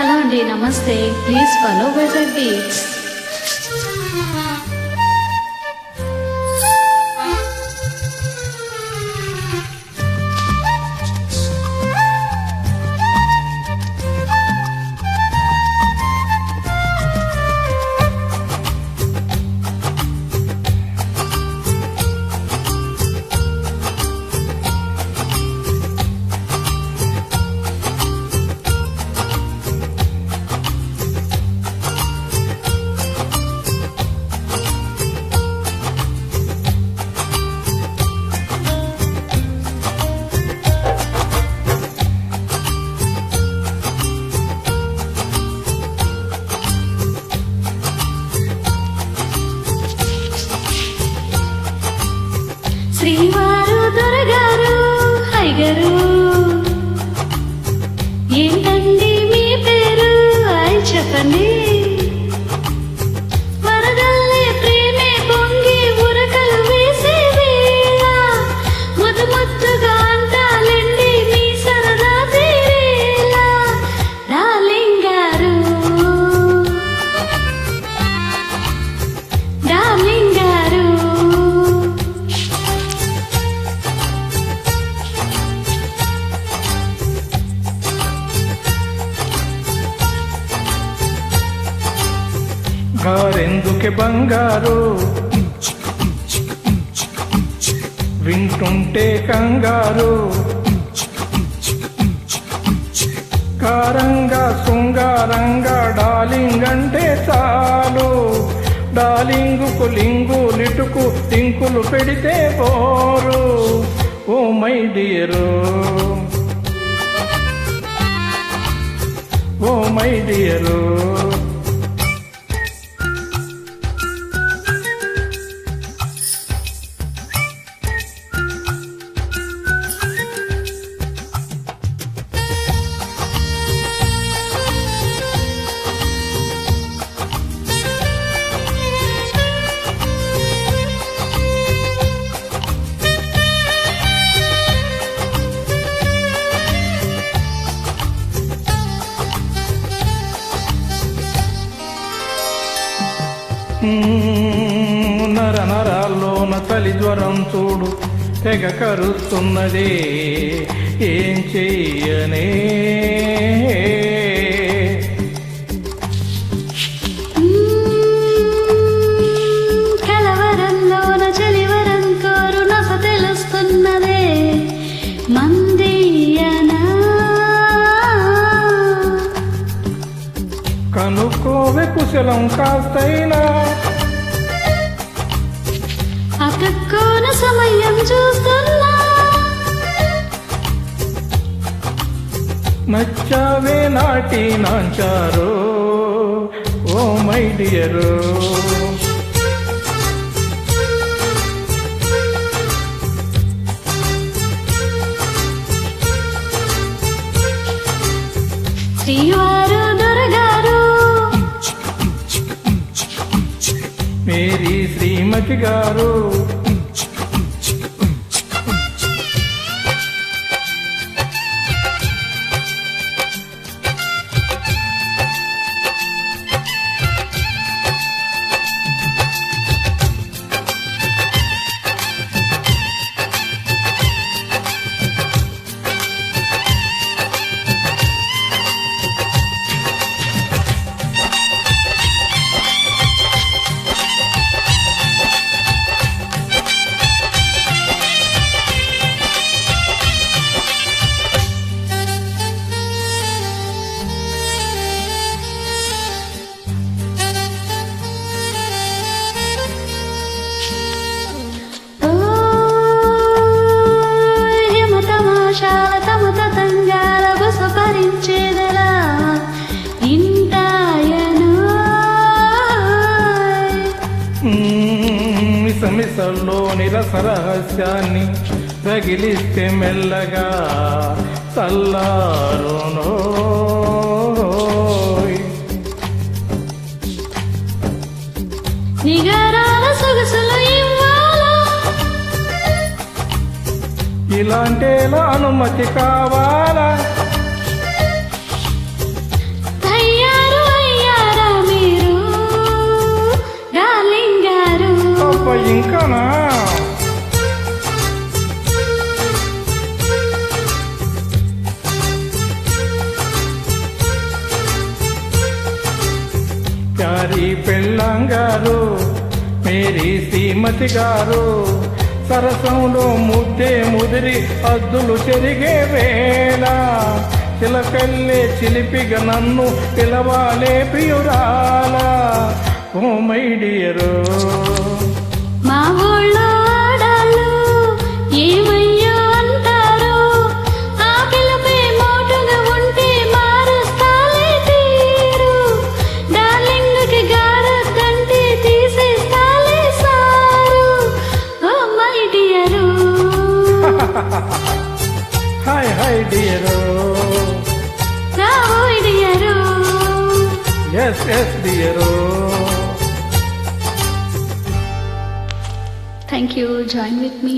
Hello అండి నమస్తే. Please follow by beats కారెందుకే బంగారు? వింటుంటే కంగారు. కారంగా శృంగారంగా డాలింగ్ అంటే చాలు. డాలింగుకు లింగు లిటుకు టింకులు పెడితే పోరు. Oh my dear. Oh my dear. నర నరాల్లోన తలి జ్వరం చూడు తెగ కరుస్తున్నదే. ఏం చెయ్యనే? కుశలం కాస్తైనా. అక్కకోన సమయం చూస్తున్నా. నచ్చావే నాటి నాంచారో ఓ మై డియరు. శ్రీవారు మేరీ శ్రీమతి గారు. మిసమిసల్లోని రసరహస్యాన్ని తగిలిస్తే మెల్లగా ఇవ్వాలా? ఇలాంటేలా అనుమతి కావాలా? వయ్యారి పెళ్ళంగారు మేరీ శ్రీమతి గారు. సరసంలో ముద్దే ముదిరి అద్దులు చెరిగే వేళ చిలకల్లే చిలిపిగా నన్ను పిలవాలే ప్రియురాల. Oh my dear. మా ఊళ్ళో డియరు నా ఓయ్ dear S S dear Thank you. Join with me.